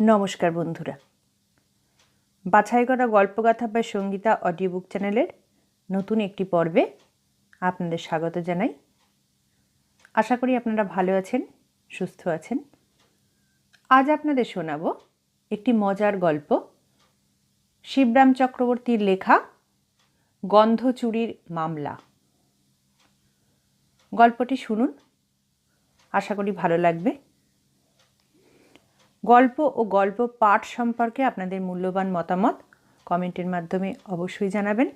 নমস্কার বন্ধুরা। বাছাই করা গল্পগাথা বা সঙ্গীতা অডিও বুক চ্যানেলের নতুন একটি পর্বে আপনাদের স্বাগত জানাই। আশা করি আপনারা ভালো আছেন, সুস্থ আছেন। আজ আপনাদের শোনাব একটি মজার গল্প। শিবরাম চক্রবর্তীর লেখা গন্ধচুরির মামলা। গল্পটি শুনুন, আশা করি ভালো লাগবে। গল্প ও গল্প পাঠ সম্পর্কে আপনাদের মূল্যবান মতামত কমেন্টের মাধ্যমে অবশ্যই জানাবেন।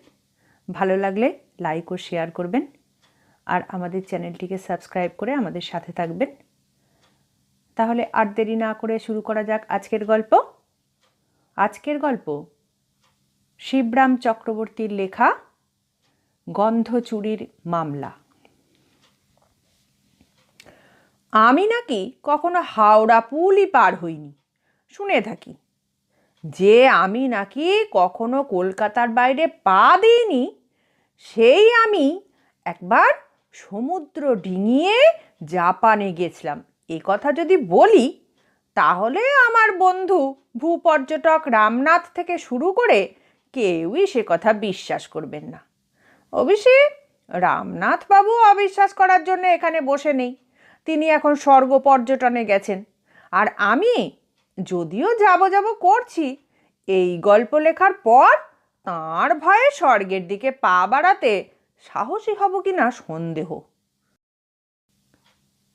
ভালো লাগলে লাইক ও শেয়ার করবেন আর আমাদের চ্যানেলটিকে সাবস্ক্রাইব করে আমাদের সাথে থাকবেন। তাহলে আর দেরি না করে শুরু করা যাক আজকের গল্প। আজকের গল্প, শিবরাম চক্রবর্তীর লেখা গন্ধ চুরির মামলা। আমি নাকি কখনো হাওড়া পুলই পার হইনি। শুনে থাকি। যে আমি নাকি কখনো কলকাতার বাইরে পা দিইনি, সেই আমি একবার সমুদ্র ডিঙিয়ে জাপানে গেছিলাম। এ কথা যদি বলি, তাহলে আমার বন্ধু ভূপর্যটক রামনাথ থেকে শুরু করে কেউই সে কথা বিশ্বাস করবেন না। অবশ্যই রামনাথ বাবু অবিশ্বাস করার জন্য এখানে বসে নেই। তিনি এখন স্বর্গ পর্যটনে গেছেন। আর আমি যদিও যাব যাব করছি, এই গল্প লেখার পর তাঁর ভয়ে স্বর্গের দিকে পা বাড়াতে সাহসী হব কি না সন্দেহ।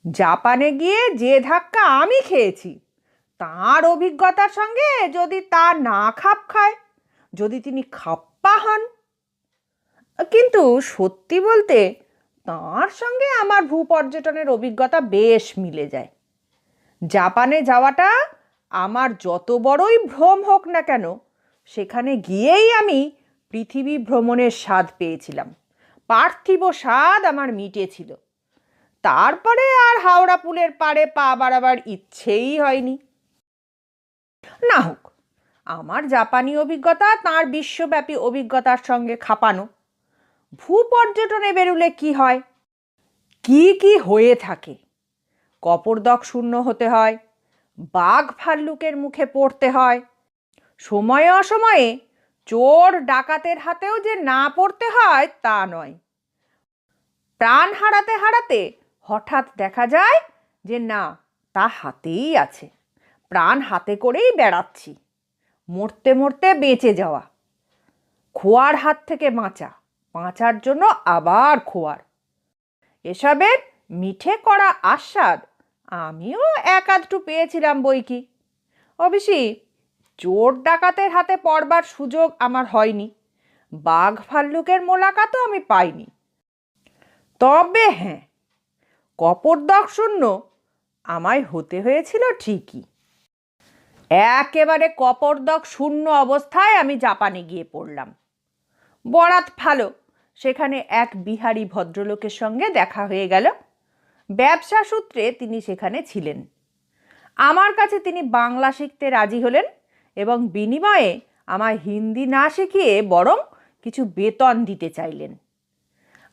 জাপানে গিয়ে যে ধাক্কা আমি খেয়েছি, তার অভিজ্ঞতার সঙ্গে যদি তা না খাপ খায়, যদি তিনি খাপ্পা হন। কিন্তু সত্যি বলতে তাঁর সঙ্গে আমার ভূপর্যটনের অভিজ্ঞতা বেশ মিলে যায়। জাপানে যাওয়াটা আমার যত বড়ই ভ্রম হোক না কেন, সেখানে গিয়েই আমি পৃথিবী ভ্রমণের স্বাদ পেয়েছিলাম। পার্থিব স্বাদ আমার মিটেছিল। তারপরে আর হাওড়া পুলের পাড়ে পা বাড়াবার ইচ্ছেই হয়নি। না হোক, আমার জাপানি অভিজ্ঞতা তার বিশ্বব্যাপী অভিজ্ঞতার সঙ্গে খাপানো। ভূপর্যটনে বেরুলে কি হয়? কি কি হয়ে থাকে? কপরদক শূন্য হতে হয়, বাঘ ভাল্লুকের মুখে পড়তে হয়, সময়ে অসময়ে চোর ডাকাতের হাতেও যে না পড়তে হয় তা নয়। প্রাণ হারাতে হারাতে হঠাৎ দেখা যায় যে না, তা হাতেই আছে। প্রাণ হাতে করেই বেড়াচ্ছি, মরতে মরতে বেঁচে যাওয়া, খোয়ার হাত থেকে বাঁচা। বাঁচার জন্য আবার খোয়ার। এসবের মিঠে করা আস্বাদ আমিও এক আধটু পেয়েছিলাম বই কি। অবশ্যই চোর ডাকাতের হাতে পড়বার সুযোগ আমার হয়নি। বাঘ ভাল্লুকের মোলাকাতও আমি পাইনি। তবে হ্যাঁ কপরদক শূন্য আমায় হতে হয়েছিল ঠিকই। একেবারে কপরদক শূন্য অবস্থায় আমি জাপানে গিয়ে পড়লাম। বরাত ভালো সেখানে এক বিহারি ভদ্রলোকের সঙ্গে দেখা হয়ে গেল। ব্যবসা সূত্রে তিনি সেখানে ছিলেন। আমার কাছে তিনি বাংলা শিখতে রাজি হলেন এবং বিনিময়ে আমায় হিন্দি না শিখিয়ে বরং কিছু বেতন দিতে চাইলেন।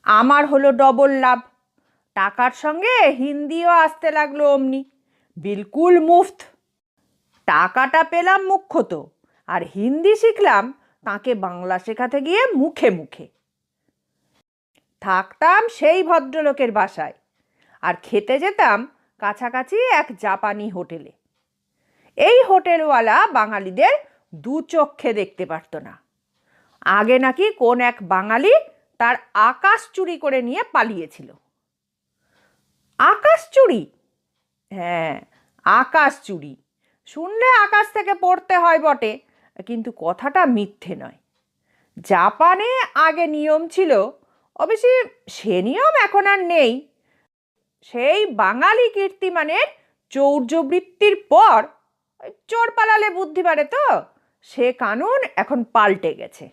আমার হলো ডবল লাভ। টাকার সঙ্গে হিন্দিও আসতে লাগল অমনি। বিলকুল মুফত। টাকাটা পেলাম মুখ্যত, আর হিন্দি শিখলাম তাকে বাংলা শেখাতে গিয়ে মুখে মুখে। থাকতাম সেই ভদ্রলোকের বাসায়। আর খেতে যেতাম কাছাকাছি এক জাপানি হোটেলে। এই হোটেলওয়ালা বাঙালিদের দু চক্ষে দেখতে পারত না। আগে নাকি কোন এক বাঙালি তার আকাশ চুরি করে নিয়ে পালিয়েছিল। আকাশ চুরি? হ্যাঁ আকাশ চুরি। শুনলে আকাশ থেকে পড়তে হয় বটে, কিন্তু কথাটা মিথ্যে নয়। জাপানে আগে নিয়ম ছিল অবশ্যই সে নিয়ম এখন আর নেই। সেই বাঙালি কীর্তিমানের চৌর্যবৃত্তির পর চোর পালালে বুদ্ধি বাড়ে তো, সে কানুন এখন পাল্টে গেছে।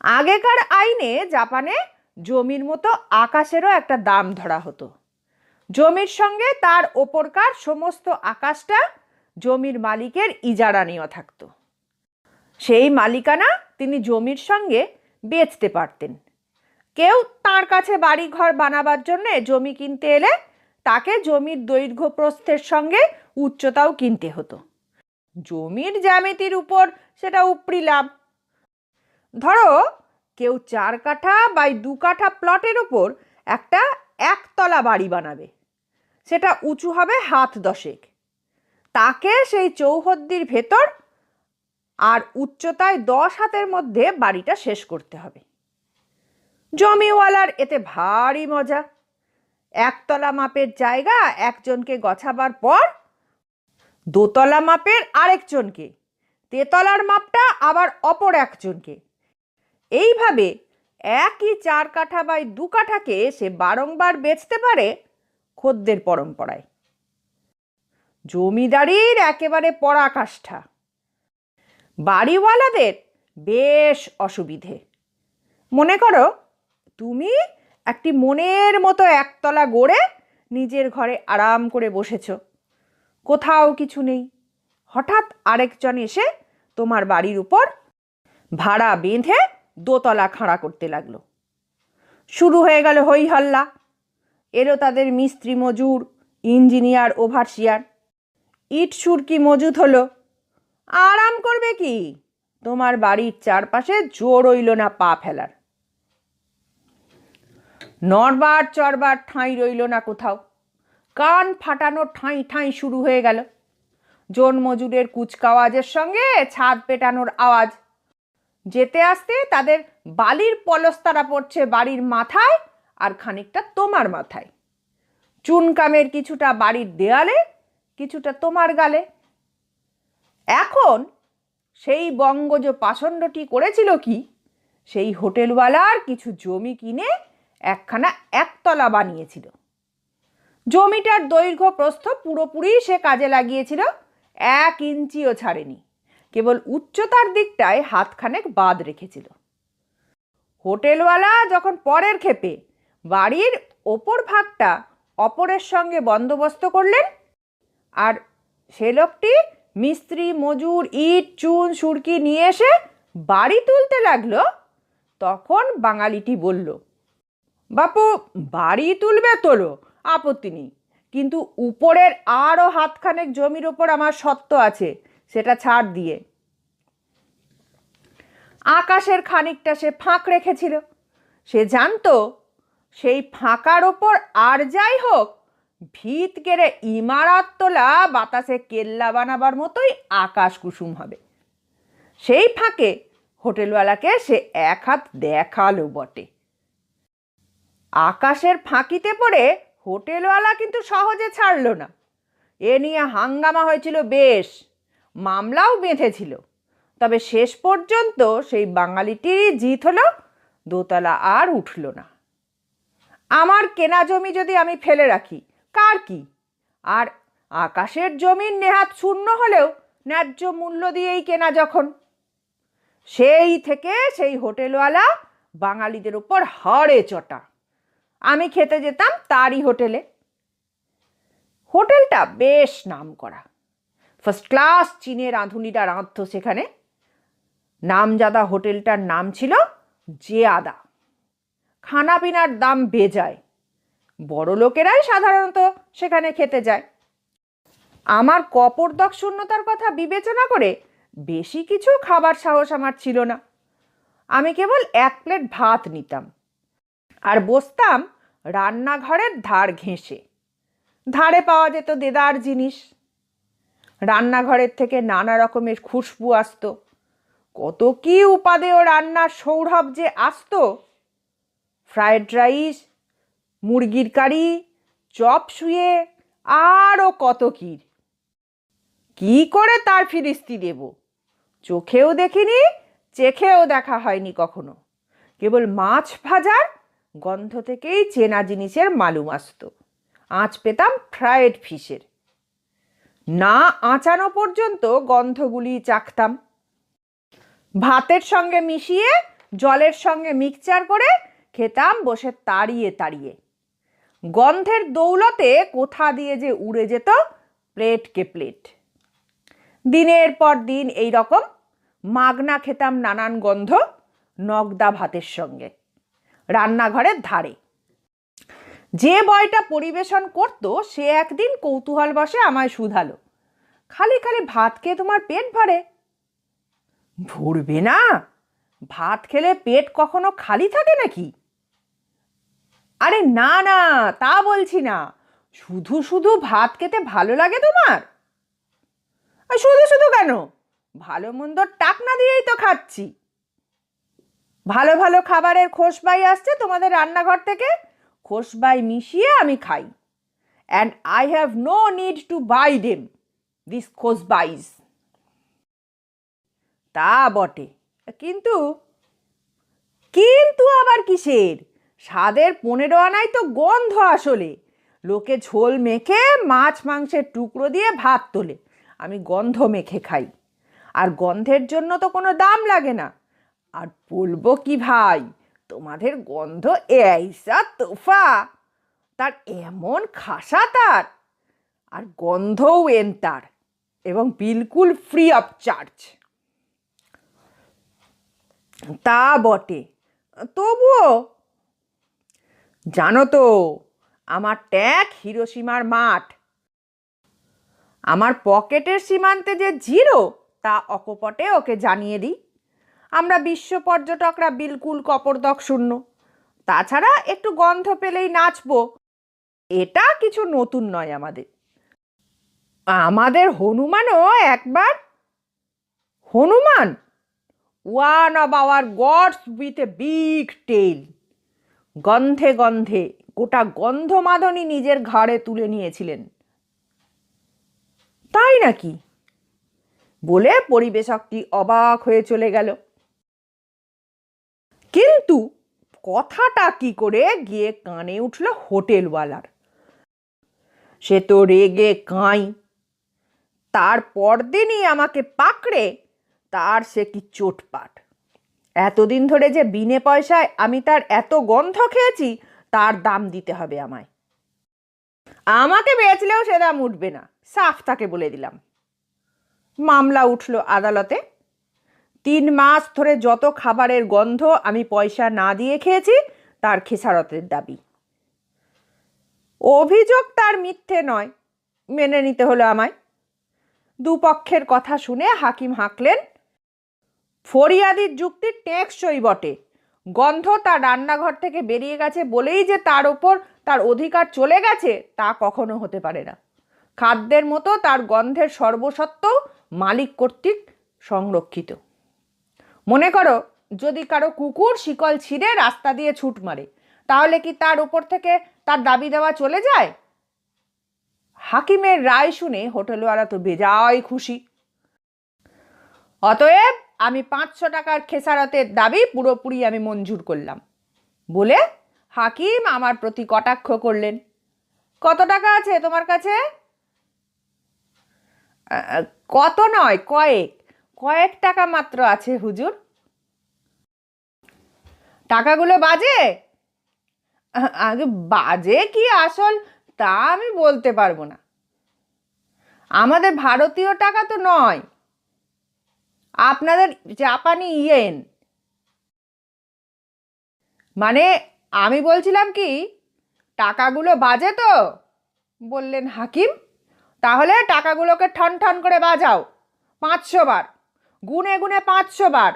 আগেকার আইনে জাপানে জমির মতো আকাশেরও একটা দাম ধরা হতো। জমির সঙ্গে তার ওপরকার সমস্ত আকাশটা জমির মালিকের ইজারা নেওয়া থাকতো। সেই মালিকানা তিনি জমির সঙ্গে বেচতে পারতেন। কেউ তার কাছে বাড়ি ঘর বানাবার জন্যে জমি কিনতে এলে তাকে জমির দৈর্ঘ্য প্রস্থের সঙ্গে উচ্চতাও কিনতে হতো। জমির জ্যামিতির উপর সেটা উপরি লাভ। ধরো, কেউ চার কাঠা বাই দু কাঠা প্লটের ওপর একটা একতলা বাড়ি বানাবে। সেটা উঁচু হবে হাত দশেক। তাকে সেই চৌহদ্দির ভেতর আর উচ্চতায় দশ হাতের মধ্যে বাড়িটা শেষ করতে হবে। জমিওয়ালার এতে ভারী মজা। একতলা মাপের জায়গা, একজনকে গছাবার পর দোতলা মাপের আরেকজনকে, তেতলার মাপটা আবার অপর একজনকে। এইভাবে একই চার কাঠা বাই দু কাঠাকে সে বারংবার বেচতে পারে খদ্দের পরম্পরায়। জমিদারির একেবারে পরাকাষ্ঠা। বাড়িওয়ালাদের বেশ অসুবিধে। মনে করো তুমি একটি মনের মতো একতলা গড়ে নিজের ঘরে আরাম করে বসেছ। কোথাও কিছু নেই। হঠাৎ আরেকজন এসে তোমার বাড়ির উপর ভাড়া বেঁধে দোতলা খাড়া করতে লাগল। শুরু হয়ে গেল হই হল্লা। এরও তাদের মিস্ত্রি মজুর, ইঞ্জিনিয়ার ওভারসিয়ার ইট সুরকি মজুত হলো। আরাম করবে কি? তোমার বাড়ির চারপাশে জোর হইল না পা ফেলার। নড়বার, চড়বার ঠাঁই রইল না কোথাও। কান ফাটানো ঠাঁই ঠাঁই শুরু হয়ে গেল। জন মজুরের কুচকাওয়াজের সঙ্গে ছাদ পেটানোর আওয়াজ। যেতে আসতে তাদের বালির পলস্তারা পড়ছে বাড়ির মাথায় আর খানিকটা তোমার মাথায়। চুনকামের কিছুটা বাড়ির দেয়ালে, কিছুটা তোমার গালে। এখন সেই বঙ্গজ পাষণ্ডটি করেছিল কি? সেই হোটেলওয়ালার কিছু জমি কিনে একখানা একতলা বানিয়েছিল। জমিটার দৈর্ঘ্য প্রস্থ পুরোপুরি সে কাজে লাগিয়েছিল, এক ইঞ্চিও ছাড়েনি। কেবল উচ্চতার দিকটায় হাতখানেক বাদ রেখেছিল। হোটেলওয়ালা যখন পরের ক্ষেপে বাড়ির ওপর ভাগটা অপরের সঙ্গে বন্দোবস্ত করলেন, আর সে লোকটি মিস্ত্রি, মজুর, ইট, চুন, সুরকি নিয়ে এসে বাড়ি তুলতে লাগল, তখন বাঙালিটি বলল বাপু, বাড়ি তুলবে তোলো, আপত্তি নেই। কিন্তু উপরের আরও হাতখানেক জমির ওপর আমার সত্ত্ব আছে, সেটা ছাড় দিয়ে। আকাশের খানিকটা সে ফাঁক রেখেছিল। সে জানতো, সেই ফাঁকার ওপর আর যাই হোক, ভিত কেড়ে ইমারত তোলা বাতাসে কেল্লা বানাবার মতোই আকাশ কুসুম হবে। সেই ফাঁকে হোটেলওয়ালাকে সে এক হাত দেখাল বটে। আকাশের ফাঁকিতে পড়ে হোটেলওয়ালা কিন্তু সহজে ছাড়ল না। এ নিয়ে হাঙ্গামা হয়েছিল বেশ, মামলাও বেঁধেছিল। তবে শেষ পর্যন্ত সেই বাঙালিটিরই জিত হলো, দোতলা আর উঠল না। আমার কেনা জমি যদি আমি ফেলে রাখি, কার কি? আর আকাশের জমির নেহাত শূন্য হলেও ন্যায্য মূল্য দিয়েই কেনা যখন। সেই থেকে সেই হোটেলওয়ালা বাঙালিদের উপর হাড়ে চটা। আমি খেতে যেতাম তারই হোটেলে। হোটেলটা বেশ নাম করা। ফার্স্ট ক্লাস চীনের রাঁধুনিরা রাঁধত সেখানে। নামজাদা হোটেলটার নাম ছিল যে আদা খানাপিনার দাম বেজায়। বড় লোকেরাই সাধারণত সেখানে খেতে যায়। আমার কপরদক শূন্যতার কথা বিবেচনা করে বেশি কিছু খাবার সাহস আমার ছিল না। আমি কেবল এক প্লেট ভাত নিতাম। আর বসতাম রান্নাঘরের ধার ঘেঁষে। ধারে পাওয়া যেত দেদার জিনিস। রান্নাঘরের থেকে নানা রকমের খুশবু আসতো। কত কি উপাদেয় রান্নার সৌরভ যে আসতো। ফ্রায়েড রাইস, মুরগির কারি, চপ শুয়ে, আরও কত কি কি করে তার ফিরিস্তি দেব? চোখেও দেখিনি, চেখেও দেখা হয়নি কখনো। কেবল মাছ ভাজার গন্ধ থেকেই চেনা জিনিসের মালুম আসতো। আঁচ পেতাম ফ্রায়েড ফিশের না আঁচানো পর্যন্ত গন্ধগুলি চাখতাম। ভাতের সঙ্গে মিশিয়ে, জলের সঙ্গে মিক্সচার করে খেতাম বসে তাড়িয়ে তাড়িয়ে। গন্ধের দৌলতে কোথা দিয়ে যে উড়ে যেত প্লেটকে প্লেট দিনের পর দিন এই রকম মাগনা খেতাম নানান গন্ধ নগদা ভাতের সঙ্গে। রান্নাঘরের ধারে। যে বয়টা পরিবেশন করত, সে একদিন কৌতূহল বসে আমায় শুধালো। খালি খালি ভাত খেয়ে তোমার পেট ভরে? ভরবে না? ভাত খেলে পেট কখনো খালি থাকে নাকি? আরে না না, তা বলছি না। শুধু শুধু ভাত খেতে ভালো লাগে তোমার? শুধু শুধু কেন? ভালো মন্দ টাকনা দিয়েই তো খাচ্ছি। ভালো ভালো খাবারের খোসবাই আসছে তোমাদের রান্নাঘর থেকে। খোসবাই মিশিয়ে আমি খাই। And I have no need to buy them this খোসবাইজ তা বটে। কিন্তু কিন্তু আবার কিসের? স্বাদের পনেরো আনাই তো গন্ধ আসলে। লোকে ঝোল মেখে মাছ মাংসের টুকরো দিয়ে ভাত তোলে। আমি গন্ধ মেখে খাই। আর গন্ধের জন্য তো কোনো দাম লাগে না। আর বলব কি ভাই, তোমাদের গন্ধ এইসা তোফা। তার এমন খাসা তার, আর গন্ধও এন তার, এবং বিলকুল ফ্রি অফ চার্জ তা বটে। তবুও, জানো তো, আমার ট্যাগ হিরোসীমার মাঠ। আমার পকেটের সীমান্তে যে জিরো, তা অকপটে ওকে জানিয়ে দিই। আমরা বিশ্ব পর্যটকরা বিলকুল কপরদক শূন্য। তাছাড়া একটু গন্ধ পেলেই নাচবো। এটা কিছু নতুন নয় আমাদের। আমাদের হনুমানও একবার Hanuman! One of our gods with a big tail গন্ধে গন্ধে গোটা গন্ধমাদনী নিজের ঘাড়ে তুলে নিয়েছিলেন। তাই নাকি? বলে পরিবেশকটি অবাক হয়ে চলে গেল। কিন্তু কথাটা কি করে? গিয়ে কানে উঠল হোটেলওয়ালার। সে তো রেগে কাঁই। তার পরদিনই আমাকে পাকড়ে, তার সে কি চোটপাট। এতদিন ধরে যে বিনে পয়সায় আমি তার এত গন্ধ খেয়েছি, তার দাম দিতে হবে আমায়। আমাকে বেচলেও সে দাম উঠবে না, সাফ তাকে বলে দিলাম। মামলা উঠল আদালতে। তিন মাস ধরে যত খাবারের গন্ধ আমি পয়সা না দিয়ে খেয়েছি, তার খেসারতের দাবি। অভিযোগ তার মিথ্যে নয়, মেনে নিতে হলো আমায়। দুপক্ষের কথা শুনে হাকিম হাঁকলেন, ফরিয়াদির যুক্তি টেকসই বটে। গন্ধ তার রান্নাঘর থেকে বেরিয়ে গেছে বলেই যে তার ওপর তার অধিকার চলে গেছে, তা কখনো হতে পারে না। খাদ্যের মতো তার গন্ধের সর্বসত্ত্ব মালিক কর্তৃক সংরক্ষিত। মনে করো যদি কারও কুকুর শিকল ছিঁড়ে রাস্তা দিয়ে ছুট মারে, তাহলে কি তার উপর থেকে তার দাবি দেওয়া চলে যায়? হাকিমের রায় শুনে হোটেলওয়ালা তো বেজায় খুশি। অতএব আমি পাঁচশো টাকার খেসারতের দাবি পুরোপুরি আমি মঞ্জুর করলাম। বলে হাকিম আমার প্রতি কটাক্ষ করলেন। কত টাকা আছে তোমার কাছে? কত নয়, কয়েক। কয়েক টাকা মাত্র আছে, হুজুর। টাকাগুলো বাজে? আগে বাজে কি আসল, তা আমি বলতে পারব না। আমাদের ভারতীয় টাকা তো নয়, আপনাদের জাপানি ইয়েন। মানে আমি বলছিলাম কি, টাকাগুলো বাজে তো, বললেন হাকিম, তাহলে টাকাগুলোকে ঠন ঠন করে বাজাও, পাঁচশো বার। গুনে গুনে পাঁচশো বার,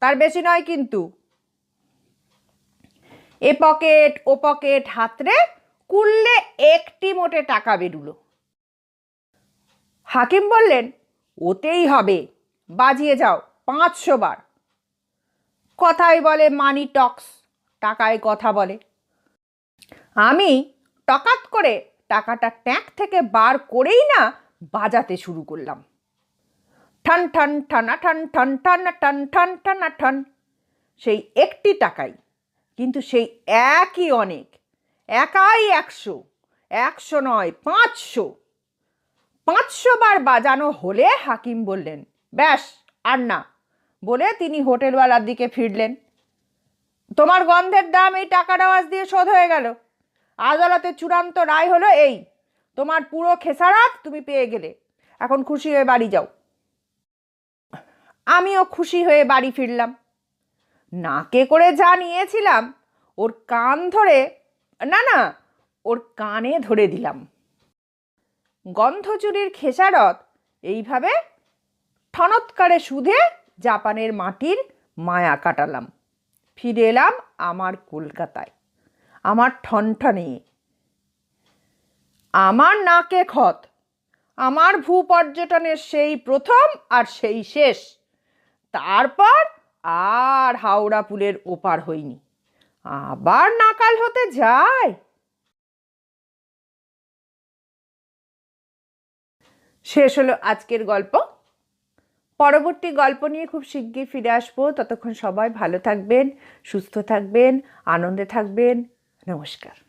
তার বেশি নয় কিন্তু। এ পকেট, ও পকেট হাতরে কুললে একটি মোটে টাকা বেরুলো। হাকিম বললেন, ওতেই হবে, বাজিয়ে যাও, পাঁচশো বার। কথাই বলে মানি টক্স, টাকায় কথা বলে। আমি টকাত করে টাকাটা ট্যাঙ্ক থেকে বার করেই না বাজাতে শুরু করলাম। ঠান ঠান, ঠানা, ঠান ঠান, ঠানা, ঠান ঠান, ঠানা, ঠান। সেই একটি টাকাই, কিন্তু সেই একই অনেক, একাই একশো একশো নয়, পাঁচশো। পাঁচশো বার বাজানো হলে হাকিম বললেন, ব্যাস, আর না। বলে তিনি হোটেলওয়ালার দিকে ফিরলেন। তোমার গন্ধের দাম এই টাকার আওয়াজ দিয়ে শোধ হয়ে গেল। আদালতে চূড়ান্ত রায় হলো এই, তোমার পুরো খেসারাত তুমি পেয়ে গেলে। এখন খুশি হয়ে বাড়ি যাও। আমিও খুশি হয়ে বাড়ি ফিরলাম। নাকে করে যা নিয়েছিলাম, ওর কান ধরে, না না, ওর কানে ধরে দিলাম। গন্ধচুরির খেসারত এইভাবে ঠনৎকারে সুধে জাপানের মাটির মায়া কাটালাম। ফিরে এলাম আমার কলকাতায়। আমার ঠনঠনে। আমার নাকে ক্ষত আমার ভূপর্যটনের সেই প্রথম আর সেই শেষ। তারপর আর হাওড়া পুলের ওপার হইনি। আবার নাকাল হতে যায়। শেষ হলো আজকের গল্প। পরবর্তী গল্প নিয়ে খুব শিগগির ফিরে আসব। ততক্ষণ সবাই ভালো থাকবেন, সুস্থ থাকবেন, আনন্দে থাকবেন। নমস্কার।